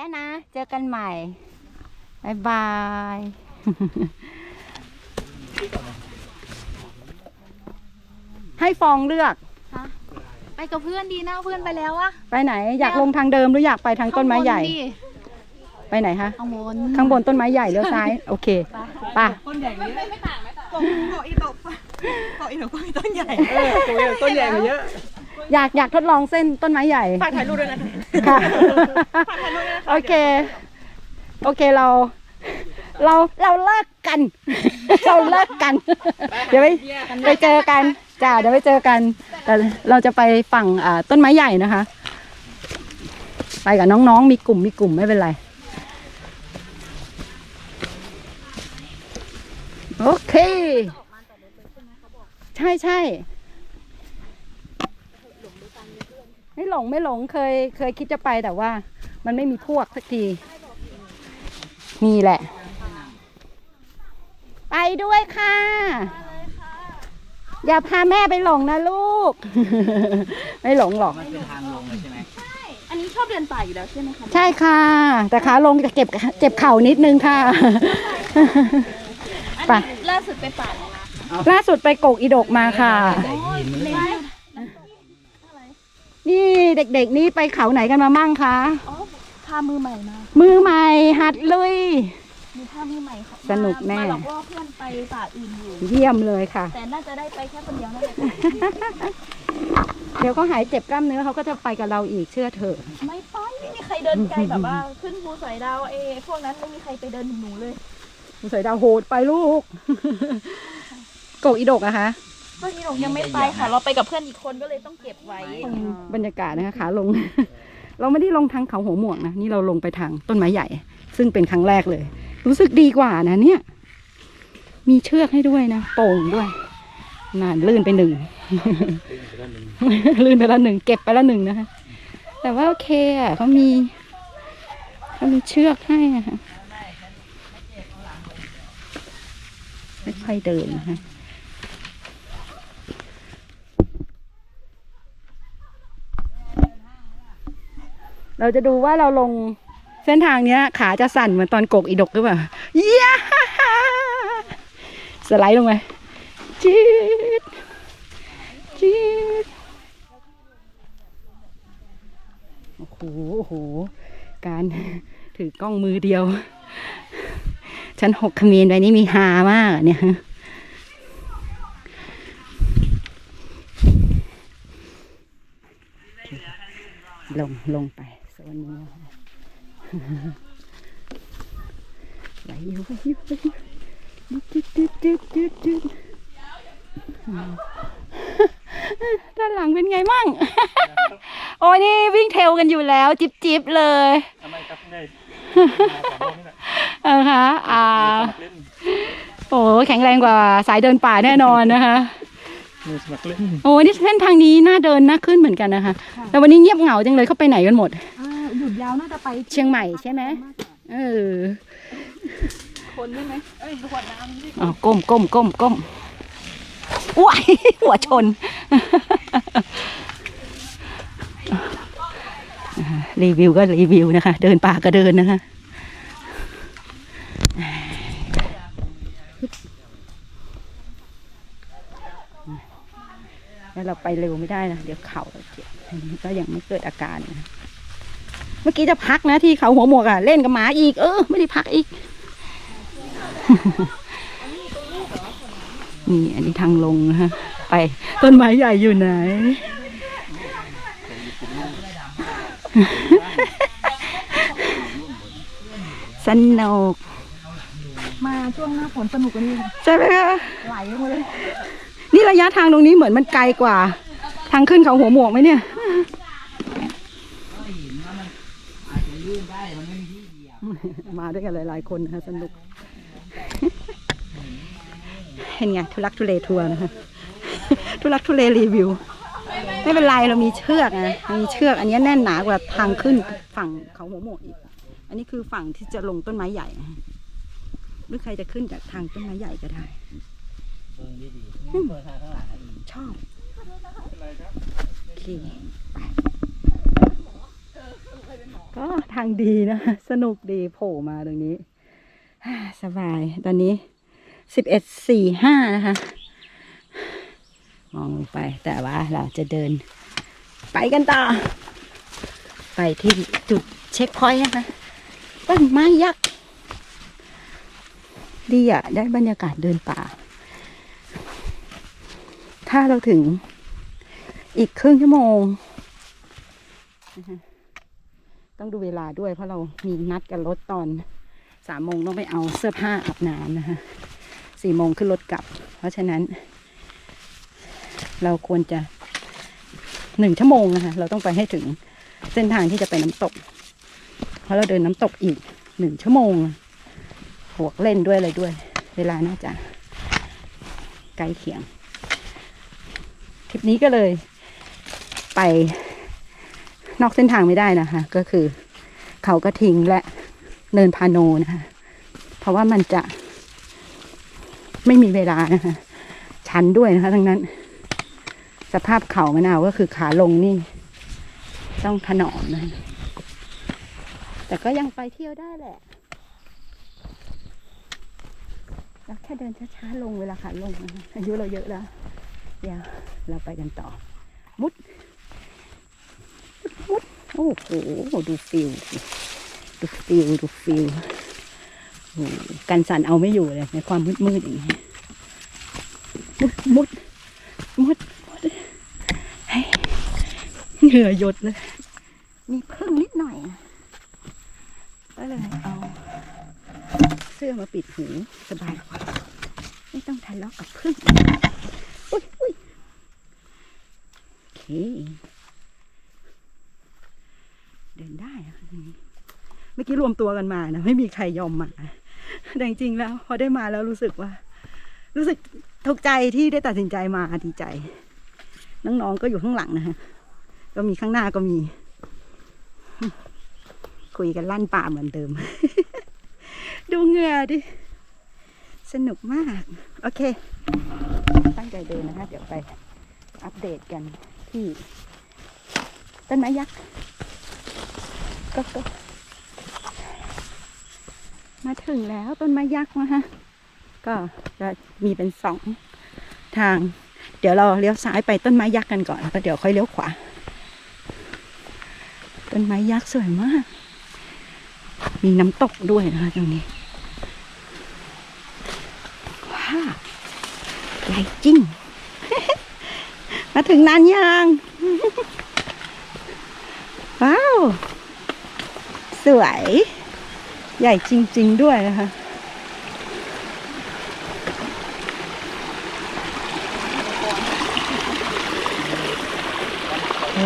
อะนะ เจอกันใหม่บายบายให้ฟองเลือก ไปกับเพื่อนดีนะเพื่อนไปแล้วอะไปไหน อยากลงทางเดิมหรืออยากไปทางต้นไม้ใหญ่ข้างบดิไปไหนคะ ข้างบน ข้างบนต้นไม้ใหญ่เลี้ยวซ้าย โอเคไป่ะต้นใหญ่เยอะเกาะอีตกเกาะอีตกก็มีต้นใหญ่เออตัวใหญ่ต้นใหญ่กว่าเยอะ อยากอยากทดลองเส้นต้นไม้ใหญ่ ฝากถ่ายรูปด้วยนะค่ะ ฝากถ่ายรูปด้วยนะคะโอเค โอเคเรา เราเราเลิกกัน เราเลิกกัน เดี๋ยวไปไปเจอกันจ้าเดี๋ยวไปเจอกันแต่เราจะไปฝั่งอ่าต้นไม้ใหญ่นะคะ ไปกับน้องๆมีกลุ่มมีกลุ่มไม่เป็นไร โอเค ใช่ใช่ ไม่หลงไม่หลงเคยเคยคิดจะไปแต่ว่า มันไม่มีพวกสักทีนี่แหละ ไปด้วยค่ะ อย่าพาแม่ไปหลงนะลูก ไม่หลงหรอกอันนี้ชอบเดินป่าอยู่แล้วใช่ไหมคะ ใช่ค่ะ แต่ขาลงจะเก็บเจ็บเข่านิดนึงค่ะ อันไปนี้ล่าสุดไปป่าแล้วนะล่าสุดไปกกอีดกมาค่ะเล่น นี่เด็กๆ นี่ไปเขาไหนกันมามั่งคะ อ๋อพามือใหม่มา มือใหม่หัดลุย มีพามือใหม่เขาสนุกแน่ มาหลอกล่อเพื่อนไปป่าอื่นอยู่ เยี่ยมเลยค่ะ แต่น่าจะได้ไปแค่คนเดียวนั่นแหละเดี๋ยวเขาหายเจ็บกล้ามเนื้อเขาก็จะไปกับเราอีกเชื่อเถอะ ไม่ไปไม่มีใครเดินไกลแบบว่า ขึ้นภูสอยดาวเอพวกนั้นไม่มีใครไปเดินถึงหนูเลย สวยดาวโหดไปลูกกกอีดกอะคะ เมื่อกี้หนูยังไม่ไปค่ะ เราไปกับเพื่อนอีกคนก็เลยต้องเก็บไว้ บรรยากาศนะคะขาลง เราไม่ได้ลงทางเขาหัวหมวกนะ นี่เราลงไปทางต้นไม้ใหญ่ ซึ่งเป็นครั้งแรกเลย รู้สึกดีกว่านะเนี่ย มีเชือกให้ด้วยนะโป่งด้วยนานลื่นไปหนึ่ง ลื่นไปละหนึ่งเก็บไปละหนึ่งนะคะ แต่ว่าโอเคอะเขามีเขามีเชือกให้อะค่ะค่อยๆเดินนะคะ เราจะดูว่าเราลงเส้นทางเนี้ย ขาจะสั่นเหมือนตอนกกอีดกหรือเปล่าเย้สไลด์ลงไปจี๊ดจี๊ดโอ้โหโอ้โห การถือกล้องมือเดียวฉันหกคเมนไปนี่มีฮามากเนี่ยลงลงไป โซนนี้นะคะไหลอยู่ไหลอยู่ไหลอยู่ดึดดึดดึดดึดดึดด้านหลังเป็นไงมั่ง โอ้ยนี่วิ่งเทลกันอยู่แล้ว จิบจิบเลยทำไมครับได้เออคะอ่าโอ้แข็งแรงกว่าสายเดินป่าแน่นอนนะคะโอ้นี่เส้นทางนี้น่าเดินน่าขึ้นเหมือนกันนะคะแต่วันนี้เงียบเหงาจังเลยเขาไปไหนกันหมด หยุดยาวน่าจะไปเชียงใหม่ใช่ไหมเออ คนได้ไหมเอ้ยขวดน้ำที่อ๋อก้มก้มก้มก้มว้ายหัวชน รีวิวก็รีวิวนะคะ เดินป่าก็เดินนะคะแล้วเราไปเร็วไม่ได้นะ เดี๋ยวเข่าเราเจ็บอันนี้ก็ยังไม่เกิดอาการนะเมื่อกี้จะพักนะที่เขาหัวหมวกอะเล่นกับหมาอีกเออไม่ได้พักอีกนี่อันนี้ทางลงนะฮะ ไปต้นไม้ใหญ่อยู่ไหน สนุก มาช่วงหน้าฝนสนุกกว่านี้ใช่ไหมคะไหลลงมาเลย นี่ระยะทางตรงนี้เหมือนมันไกลกว่า ทางขึ้นเขาหัวหมวกไหมเนี่ย มาด้วยกันหลาย ๆ คนนะคะสนุก เห็นไงทุลักทุเลทัวร์นะคะทุลักทุเลรีวิว ไม่เป็นไรเรามีเชือกนะมีเชือกอันนี้แน่นหนากว่าทางขึ้นฝั่งเขาหัวหมวกอีก อันนี้คือฝั่งที่จะลงต้นไม้ใหญ่นะหรือใครจะขึ้นจากทางต้นไม้ใหญ่ก็ได้อืมชอบโอเค ไปก็ก็ทางดีนะสนุกดีโผล่มาตรงนี้สบายตอนนี้สิบเอ็ดสี่ห้านะคะ มองลงไปแต่ว่าเราจะเดิน ไปกันต่อ ไปที่จุดเช็คพอยต์นะคะต้นไม้ยักษ์ดีอะได้บรรยากาศเดินป่า ถ้าเราถึงอีกครึ่งชั่วโมงนะคะ ต้องดูเวลาด้วยเพราะเรามีนัดกันรถตอนสามโมงต้องไปเอาเสื้อผ้าอาบน้ำนะคะสี่โมงขึ้นรถกลับ เพราะฉะนั้น เราควรจะหนึ่งชั่วโมงนะคะเราต้องไปให้ถึงเส้นทางที่จะไปน้ำตก เพราะเราเดินน้ำตกอีกหนึ่งชั่วโมงบวกเล่นด้วยอะไรด้วย เวลาน่าจะใกล้เคียงทริปนี้ก็เลยไป นอกเส้นทางไม่ได้นะคะ ก็คือเขากระทิงและเนินพาโนนะคะ เพราะว่ามันจะไม่มีเวลานะคะ ชันด้วยนะคะ ทั้งนั้น สภาพเขามะนาวก็คือขาลงนี่ ต้องถนอมนะแต่ก็ยังไปเที่ยวได้แหละเราแค่เดินช้าๆลงเวลาขาลงนะอายุเราเยอะแล้ว เดี๋ยวเราไปกันต่อ มุด มุด โอ้โหดูฟิลดูฟิลดูฟิลกันสั่นเอาไม่อยู่เลยในความมืดมืดอย่างนี้มุดมุดมุดมุดเฮ้ยเหงื่อหยดเลย มีพึ่งนิดหน่อยก็เลยเอา เสื้อมาปิดหูสบายกว่าไม่ต้องทะเลาะกับพึ่งอุ้ยอุ้ยโอเค ได้เมื่อกี้รวมตัวกันมานะไม่มีใครยอมมาแต่จริงๆแล้ว พอได้มาแล้วรู้สึกว่า รู้สึกถูกใจที่ได้ตัดสินใจมาดีใจ น้องๆก็อยู่ข้างหลังนะฮะก็มีข้างหน้าก็มี คุยกันลั่นป่าเหมือนเดิม ดูเหงื่อดิ สนุกมาก โอเค ตั้งใจเดินนะคะ เดี๋ยวไปอัปเดตกันที่ต้นไม้ยักษ์ ก็มาถึงแล้วต้นไม้ยักษ์นะคะก็จะมีเป็นสองทาง เดี๋ยวเราเลี้ยวซ้ายไปต้นไม้ยักษ์กันก่อนแล้วเดี๋ยวค่อยเลี้ยวขวา ต้นไม้ยักษ์สวยมาก มีน้ำตกด้วยนะคะตรงนี้ว้าวใหญ่จริง มาถึงนานยัง ว้าว สวย ใหญ่จริง ๆ ด้วยนะคะ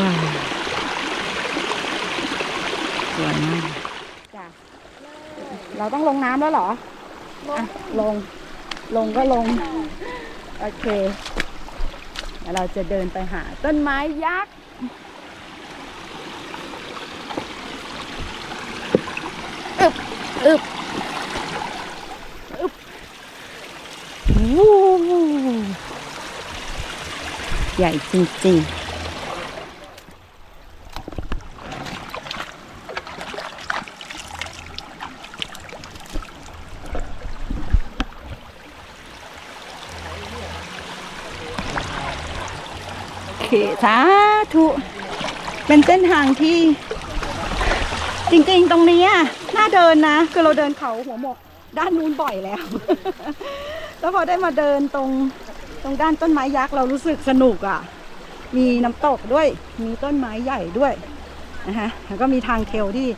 ว้าวสวยมากจ้ะเราต้องลงน้ำแล้วเหรออะลง ลงก็ลง โอเคเดี๋ยวเราจะเดินไปหาต้นไม้ยักษ์ อึบ อึบอึบวู้ใหญ่จริงๆคสาธุ เป็นเส้นทางที่ จริงๆ ตรงนี้อะ น่าเดินนะคือเราเดินเขาหัวหมกด้านนู้นบ่อยแล้ว แล้วพอได้มาเดินตรงตรงด้านต้นไม้ยักษ์เรารู้สึกสนุกอะ มีน้ำตกด้วย มีต้นไม้ใหญ่ด้วยนะคะแล้วก็มีทางเทลที่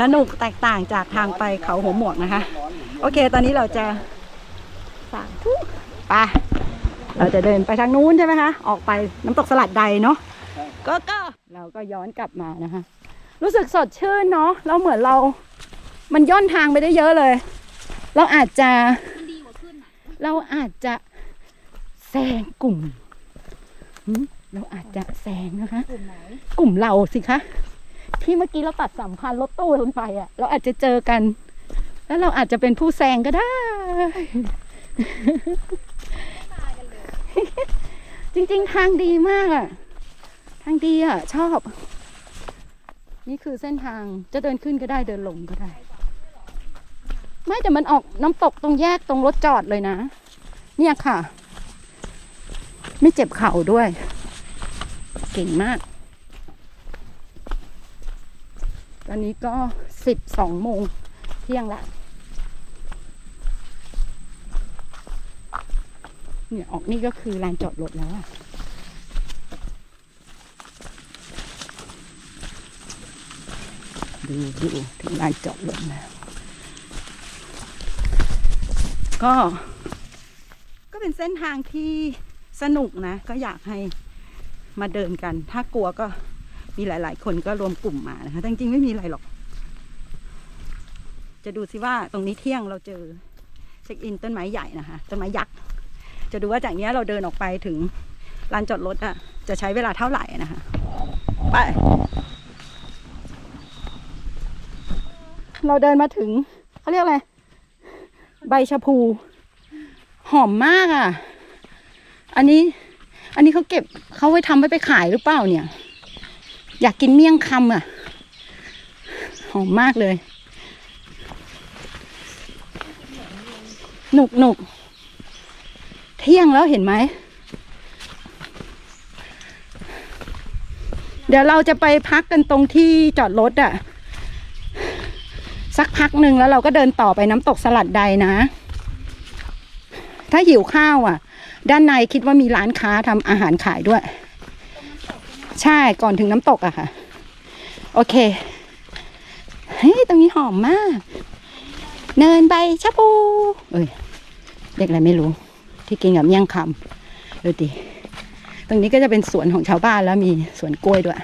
สนุกแตกต่างจากทางไปเขาหัวหมวกนะคะ โอเค ตอนนี้เราจะสาธุไปเราจะเดินไปทางนู้นใช่ไหมคะ ออกไปน้ำตกสลัดใดเนาะก็ก็เราก็ย้อนกลับมานะคะ รู้สึกสดชื่นเนาะแล้วเหมือนเรา มันย่อนทางไปได้เยอะเลย เราอาจจะเราอาจจะแซงกลุ่มเราอาจจะแซงนะคะ กลุ่มไหนกลุ่มเราสิคะ ที่เมื่อกี้เราตัดสัมพันธ์รถตู้ลงไปอะ่ะ เราอาจจะเจอกัน แล้วเราอาจจะเป็นผู้แซงก็ได้จริงๆ ทางดีมากอะ่ะ ทางดีอะ่ะ ชอบ นี่คือเส้นทางจะเดินขึ้นก็ได้เดินลงก็ได้ ไม่แต่มันออกน้ำตกตรงแยกตรงรถจอดเลยนะ เนี่ยค่ะ ไม่เจ็บเข่าด้วย เก่งมาก ตอนนี้ก็สิบสองโมงเที่ยงละเนี่ยออกนี่ก็คือลานจอดรถแล้วอะดูดูถึงลานจอดรถแล้ว ก็ ก็เป็นเส้นทางที่สนุกนะ ก็อยากให้มาเดินกัน ถ้ากลัวก็มีหลาย ๆ คนก็รวมกลุ่มมานะคะแต่จริงๆไม่มีอะไรหรอก จะดูสิว่าตรงนี้เที่ยงเราเจอเช็คอินต้นไม้ใหญ่นะคะต้นไม้ยักษ์จะดูว่าจากนี้เราเดินออกไปถึงลานจอดรถอะจะใช้เวลาเท่าไหร่นะคะไป เราเดินมาถึงเขาเรียกอะไร ใบชะพู หอมมากอะ อันนี้ อันนี้เขาเก็บเขาไว้ทำไว้ไปขายหรือเปล่าเนี่ย อยากกินเมี่ยงคำอะ หอมมากเลย หนุกหนุกเที่ยงแล้วเห็นไหม เดี๋ยวเราจะไปพักกันตรงที่จอดรถอะ สักพักหนึ่งแล้วเราก็เดินต่อไปน้ำตกสลัดใดนะ ถ้าหิวข้าวอะ ด้านในคิดว่ามีร้านค้าทำอาหารขายด้วย ใช่ก่อนถึงน้ำตกอะค่ะ โอเคเฮ้ยตรงนี้หอมมาก เนินใบชะพูเอ้ยเรียกอะไรไม่รู้ ที่กินกับเมี่ยงคำดูดิตรงนี้ก็จะเป็นสวนของชาวบ้านแล้วมีสวนกล้วยด้วย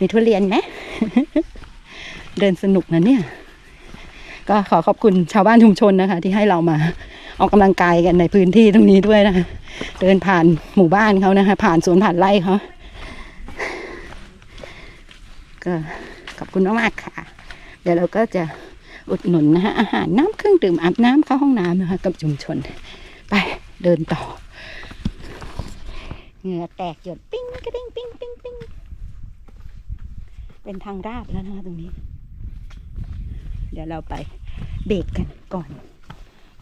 มีทุเรียนไหม เดินสนุกนะเนี่ย ก็ขอขอบคุณชาวบ้านชุมชนนะคะ ที่ให้เรามาออกกำลังกายกันในพื้นที่ตรงนี้ด้วยนะคะ เดินผ่านหมู่บ้านเขานะคะ ผ่านสวนผ่านไร่เขาก็ขอบคุณมากๆค่ะ เดี๋ยวเราก็จะอุดหนุนนะคะอาหารน้ำเครื่องดื่มอาบน้ำเข้าห้องน้ำนะคะกับชุมชน ไปเดินต่อ เหงื่อแตกหยดปิ้งกระดิ่งปิ้งปิ้งปิ้งเป็นทางราบแล้วนะคะตรงนี้ เดี๋ยวเราไป เบรกกันก่อน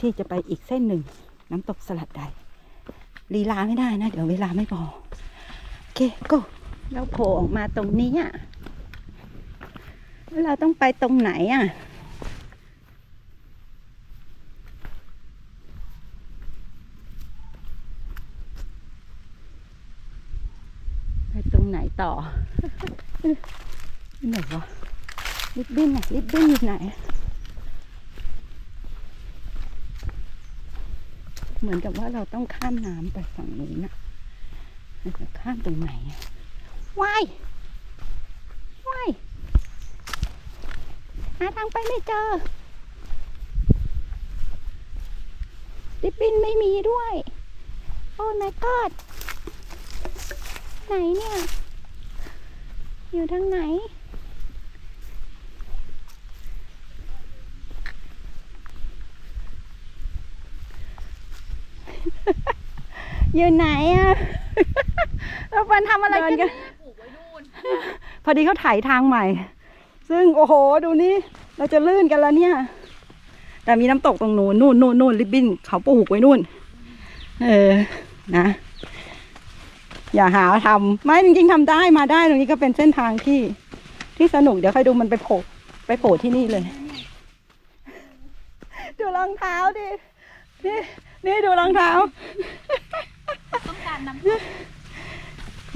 ที่จะไปอีกเส้นหนึ่ง น้ำตกสลัดใดลีลาไม่ได้นะ เดี๋ยวเวลาไม่พอ โอเคก็เราโผล่ออกมาตรงนี้อะแล้วเราต้องไปตรงไหนอะไปตรงไหนต่อไหนวะลิบบิ้นอะลิบบิ้นอยู่ไหน เหมือนกับว่าเราต้องข้ามน้ำไปฝั่งนู้นอะจะข้ามตรงไหนอะว่ายว่ายหาทางไปไม่เจอลิบบินไม่มีด้วย โอ้ my god ไหนเนี่ย อยู่ทางไหน อยู่ไหนอะเราปันทำอะไรกัน พอดีเขาถ่ายทางใหม่ ซึ่งโอ้โหดูนี่ เราจะลื่นกันแล้วเนี่ย แต่มีน้ำตกตรงนู้นนู่นนู่นนู่นริบบิ้นเขาปลูกไว้นู่น เออ นะ อย่าหาทำไม่จริงๆทำได้มาได้ตรงนี้ก็เป็นเส้นทางที่ ที่สนุกเดี๋ยวค่อยดูมันไปโผล่ไปโผล่ที่นี่เลย ดูรองเท้าดิ นี่นี่ดูรองเท้า ต้องก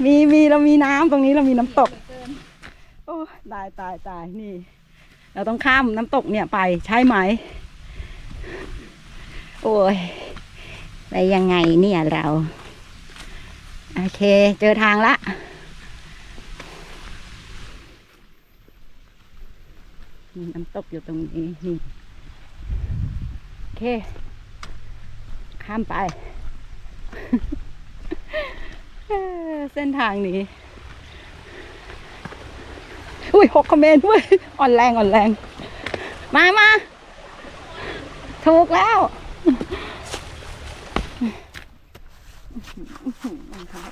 มีมีเรามีน้ำตรงนี้เรามีน้ำตกโอ้ตายตายตายนี่ เราต้องข้ามน้ำตกเนี่ยไปใช่ไหม โอ้ย ไปยังไงเนี่ยเรา โอเค เจอทางละ มีน้ำตกอยู่ตรงนี้นี่ โอเค ข้ามไป เส้นทางนี้ อุ้ยหกคอมเมนต์ด้ยอ่อนแรงอ่อนแรง มามาถูกแล้วรองเท้า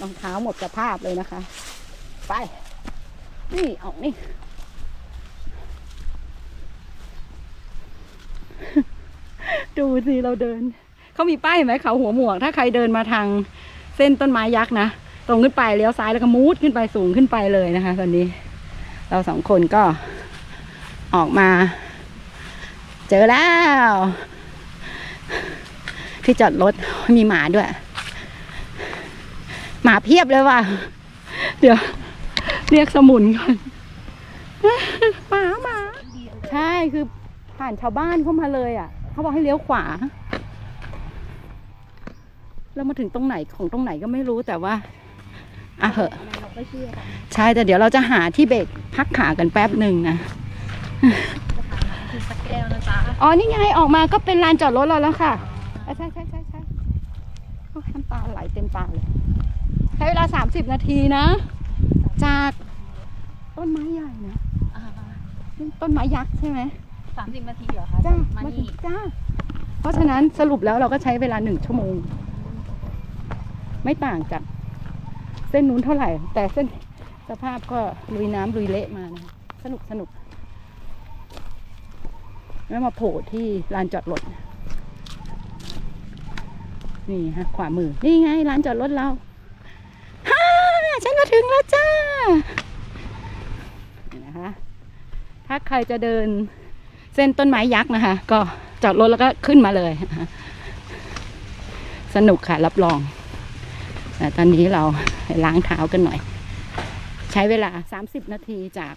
รองเท้าหมดสภาพเลยนะคะ ไป นี่ ออกนี่ดูสิเราเดิน เขามีป้ายเห็นไหมเขาหัวหมวก ถ้าใครเดินมาทางเส้นต้นไม้ยักษ์นะตรงขึ้นไปเลี้ยวซ้ายแล้วก็มูดขึ้นไปสูงขึ้นไปเลยนะคะ ตอนนี้ เราสองคนก็ออกมา เจอแล้ว ที่จอดรถมีหมาด้วย หมาเพียบเลยว่ะ เดี๋ยว เรียกสมุนก่อนหมาหมาใช่คือผ่านชาวบ้านเข้ามาเลยอะ เขาบอกให้เลี้ยวขวา เรามาถึงตรงไหนของตรงไหนก็ไม่รู้แต่ว่าอะเหอะเราก็เชื่อค่ะใช่แต่เดี๋ยวเราจะหาที่เบรกพักขากันแป๊บหนึ่งนะคือสักแก้วนะจ๊ะอ๋อนี่ไงออกมาก็เป็นลานจอดรถเราแล้วค่ะอะใช่ใช่ใช่ใช่โอ้ยน้ำตาไหลเต็มตาเลยใช้เวลาสามสิบนาทีนะ จากต้นไม้ใหญ่นะต้นไม้ยักษ์ใช่ไหมสามสิบนาทีเหรอคะจ้ามามาถึนี่งจ้า เพราะฉะนั้นสรุปแล้วเราก็ใช้เวลาหนึ่งชั่วโมง ไม่ต่างจากเส้นนู้นเท่าไหร่ แต่เส้นสภาพก็ลุยน้ำลุยเละมานะสนุกสนุก แล้วมาโผล่ที่ลานจอดรถนี่ฮะขวามือ นี่ไงลานจอดรถเราฮ่าฉันมาถึงแล้วจ้านี่นะคะถ้าใครจะเดินเส้นต้นไม้ยักษ์นะคะ ก็จอดรถแล้วก็ขึ้นมาเลย สนุกค่ะรับรอง ตอนนี้เราล้างเท้ากันหน่อย ใช้เวลา 30 นาทีจาก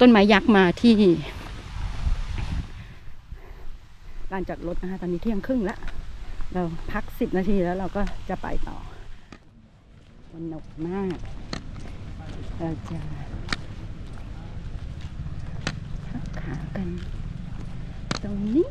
ต้นไม้ยักษ์มาที่ลานจอดรถนะคะตอนนี้เที่ยงครึ่งแล้ว เราพัก 10 นาทีแล้วเราก็จะไปต่อสนุกมากเราจะพักขากัน ตรงนี้